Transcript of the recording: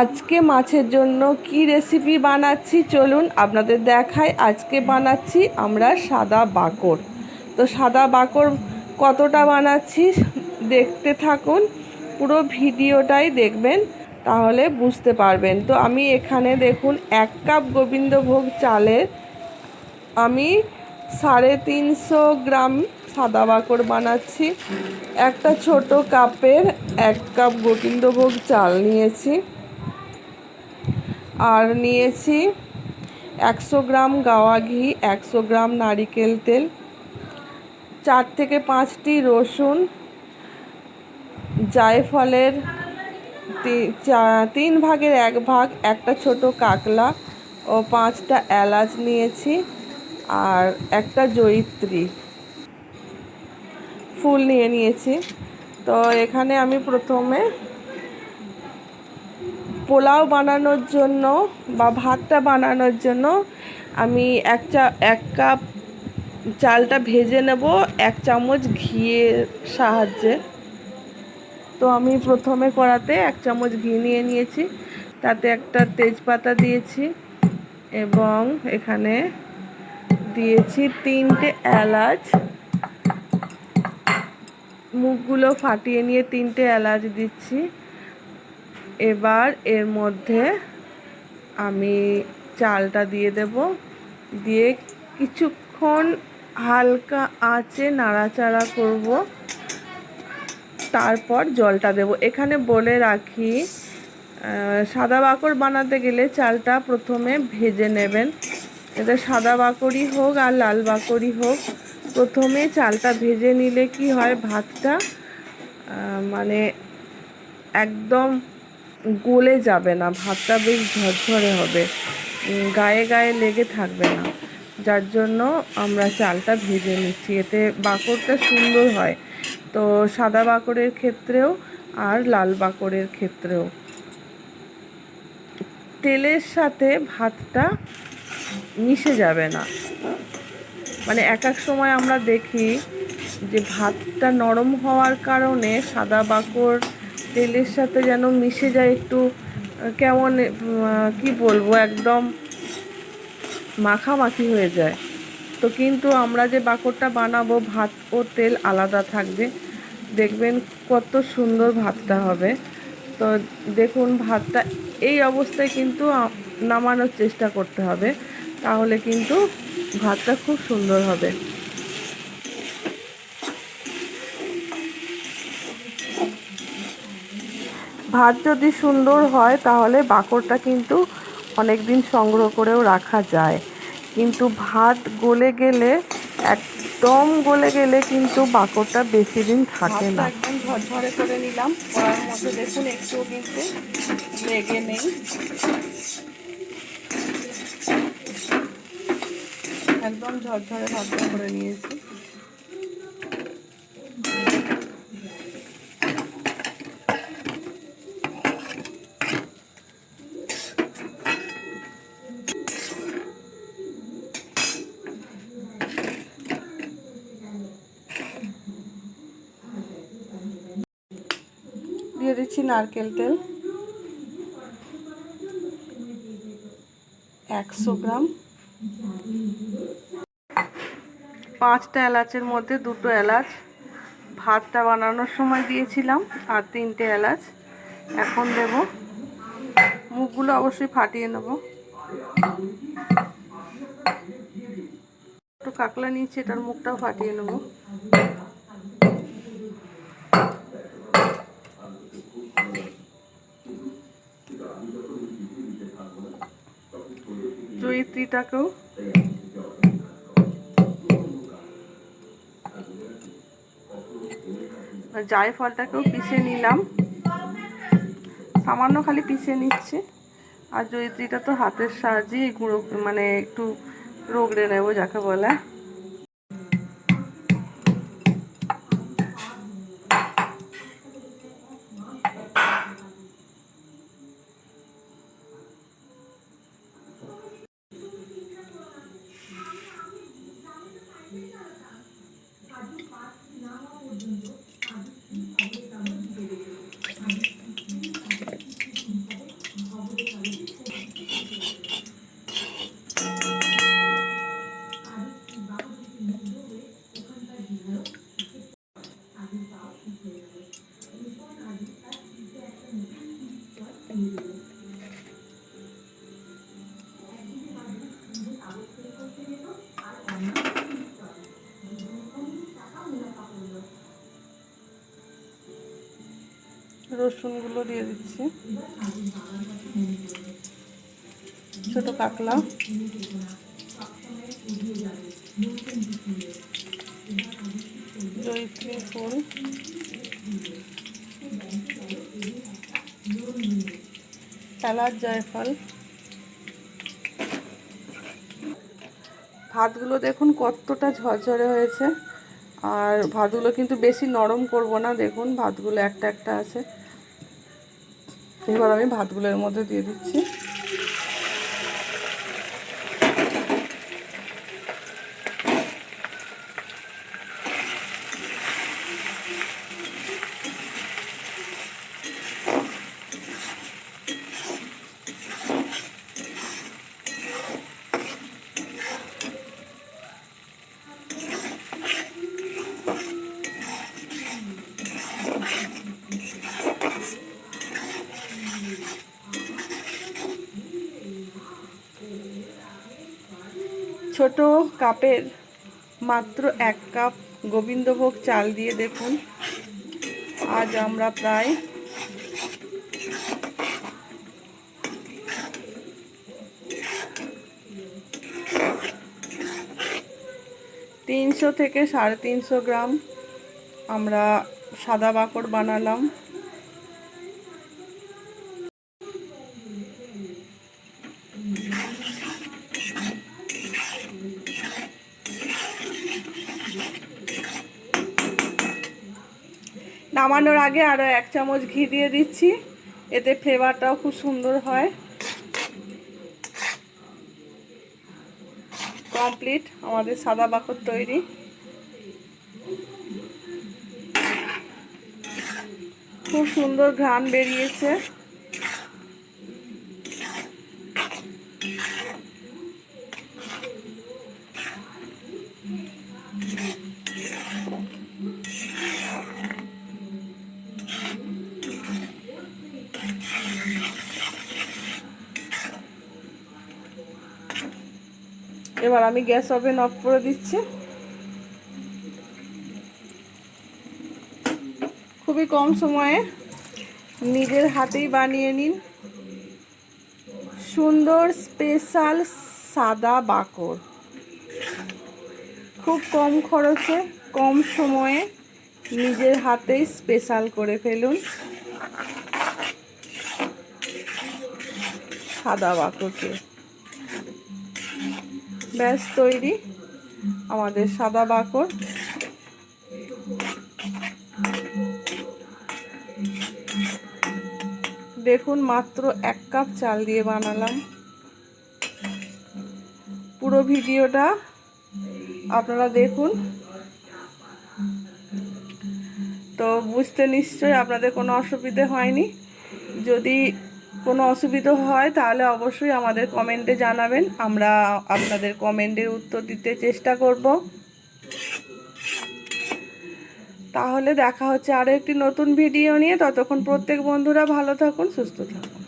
আজকে মাছের জন্য কি রেসিপি বানাচ্ছি? চলুন আপনাদের দেখাই। আজকে বানাচ্ছি আমরা সাদা বাকর। তো সাদা বাকর কতটা বানাচ্ছি দেখতে থাকুন। পুরো ভিডিওটাই দেখবেন, তাহলে বুঝতে পারবেন। তো আমি এখানে দেখুন, এক কাপ গোবিন্দভোগ চালের আমি সাড়ে তিনশো গ্রাম সাদা বাকর বানাচ্ছি। একটা ছোট কাপের এক কাপ গোবিন্দভোগ চাল নিয়েছি। আর নিয়েছি একশো গ্রাম গাওয়া ঘি, একশো গ্রাম নারিকেল তেল, চার থেকে পাঁচটি রসুন, জায়ফলের তিন ভাগের এক ভাগ, একটা ছোট কাকলা ও পাঁচটা এলাচ নিয়েছি আর একটা জয়িত্রী ফুল নিয়ে নিয়েছি। তো এখানে আমি প্রথমে পোলাও বানানোর জন্য বা ভাতটা বানানোর জন্য আমি এক চা, এক কাপ চালটা ভেজে নেব, এক চামচ ঘিয়ের সাহায্যে। তো আমি প্রথমে কড়াতে এক চামচ ঘি নিয়ে নিয়েছি, তাতে একটা তেজপাতা দিয়েছি এবং এখানে দিয়েছি তিনটে এলাচ। মুখগুলো ফাটিয়ে নিয়ে তিনটে এলাচ দিচ্ছি। এবার এর মধ্যে আমি চালটা দিয়ে দেব। দিয়ে কিছুক্ষণ হালকা আঁচে নাড়াচাড়া করব। তারপর জলটা দেব। এখানে বলে রাখি সাদা বাকর বানাতে গেলে চালটা প্রথমে ভেজে নেবেন। এটা সাদা বাকরই হোক আর লাল বাকরই হোক। প্রথমে চালটা ভেজে নিলে কি হয়, ভাতটা মানে একদম গলে যাবে না, ভাতটা বেশ ঝরঝরে হবে। গায়ে গায়ে লেগে থাকবে না। যার জন্য আমরা চালটা ভেজে নিচ্ছি। এতে বাকরটা সুন্দর হয়। তো সাদা বাকরের ক্ষেত্রেও আর লাল বাকরের ক্ষেত্রেও। তেলের সাথে ভাতটা মিশে যাবে না। মানে এক এক সময় আমরা দেখি যে ভাতটা নরম হওয়ার কারণে সাদা বাকর তেলের সাথে যেন মিশে যায় একটু কেমন কি বলব, একদম মাখামাখি হয়ে যায়। তো কিন্তু আমরা যে বাকরটা বানাবো, ভাত ও তেল আলাদা থাকবে। দেখবেন কত সুন্দর ভাতটা হবে। তো দেখুন, ভাতটা এই অবস্থায় কিন্তু নামানোর চেষ্টা করতে হবে। তাহলে কিন্তু ভাতটা খুব সুন্দর হবে। ভাত যদি সুন্দর হয়, তাহলে বাকরটা কিন্তু অনেক দিন সংগ্রহ করেও রাখা যায়। কিন্তু ভাত গলে গেলে, একদম গলে গেলে কিন্তু বাকরটা বেশি দিন থাকে না। একদম ঝরঝরে করে নিলাম। কড়ার মধ্যে দেখুন একটু কিন্তু লেগে নেই। একদম ঝরঝরে ভাতটা করে নিয়েছি। দিচ্ছি নারকেল তেল। একশো গ্রাম। পাঁচটা এলাচের মধ্যে দুটো এলাচ। ভাতটা বানানোর সময় দিয়েছিলাম আর তিনটে এলাচ। এখন দেব। মুখগুলো অবশ্যই ফাটিয়ে নেব। একটু কাকলা নিয়েছি, এটার মুখটাও ফাটিয়ে নেব। জয়িত্রীটাকেও জায়ফলটাকেও পিষে নিলাম। সামান্য খালি পিষে নিচ্ছে। আর জয়িত্রীটা তো হাতের সাহায্যেই গুঁড়ো মানে একটু রোগড়ে নেব যাকে বলে। রসুনগুলো দিয়ে দিচ্ছি। ছোট কাকলা। জয়িত্রী ফুল। এলাচ জয়ফল। ভাতগুলো দেখুন কতটা ঝরঝরে হয়েছে। আর ভাতগুলো কিন্তু বেশি নরম করব না, দেখুন ভাতগুলো একটা একটা আছে। এবার আমি ভাতগুলোর মধ্যে দিয়ে দিচ্ছি। ছোট কাপের মাত্র এক কাপ গোবিন্দভোগ চাল দিয়ে দেখুন। আজ আমরা প্রায় তিনশো থেকে সাড়ে তিনশো গ্রাম আমরা সাদা বাকড় বানালাম। নামানোর আগে আরও এক চামচ ঘি দিয়ে দিচ্ছি। এতে ফ্লেভারটাও খুব সুন্দর হয়। কমপ্লিট আমাদের সাদা বাকর তৈরি। খুব সুন্দর ঘ্রাণ বেরিয়েছে। এবার আমি গ্যাস ওভেন অফ করে দিচ্ছি। খুবই কম সময়ে নিজের হাতেই বানিয়ে নিন। সুন্দর স্পেশাল সাদা বাকর। খুব কম খরচে, কম সময়ে নিজের হাতেই স্পেশাল করে ফেলুন। সাদা বাকরকে। ব্যাস তৈরি আমাদের সাদা বাকর। দেখুন মাত্র এক কাপ চাল দিয়ে বানালাম। পুরো ভিডিওটা আপনারা দেখুন। তো বুঝতে নিশ্চয়ই আপনাদের কোনো অসুবিধে হয়নি। যদি কোনো অসুবিধা হয়, তাহলে অবশ্যই আমাদের কমেন্টে জানাবেন। আমরা আপনাদের কমেন্টের উত্তর দিতে চেষ্টা করব। তাহলে দেখা হচ্ছে আরও একটি নতুন ভিডিও নিয়ে। ততক্ষণ প্রত্যেক বন্ধুরা ভালো থাকুন, সুস্থ থাকুন।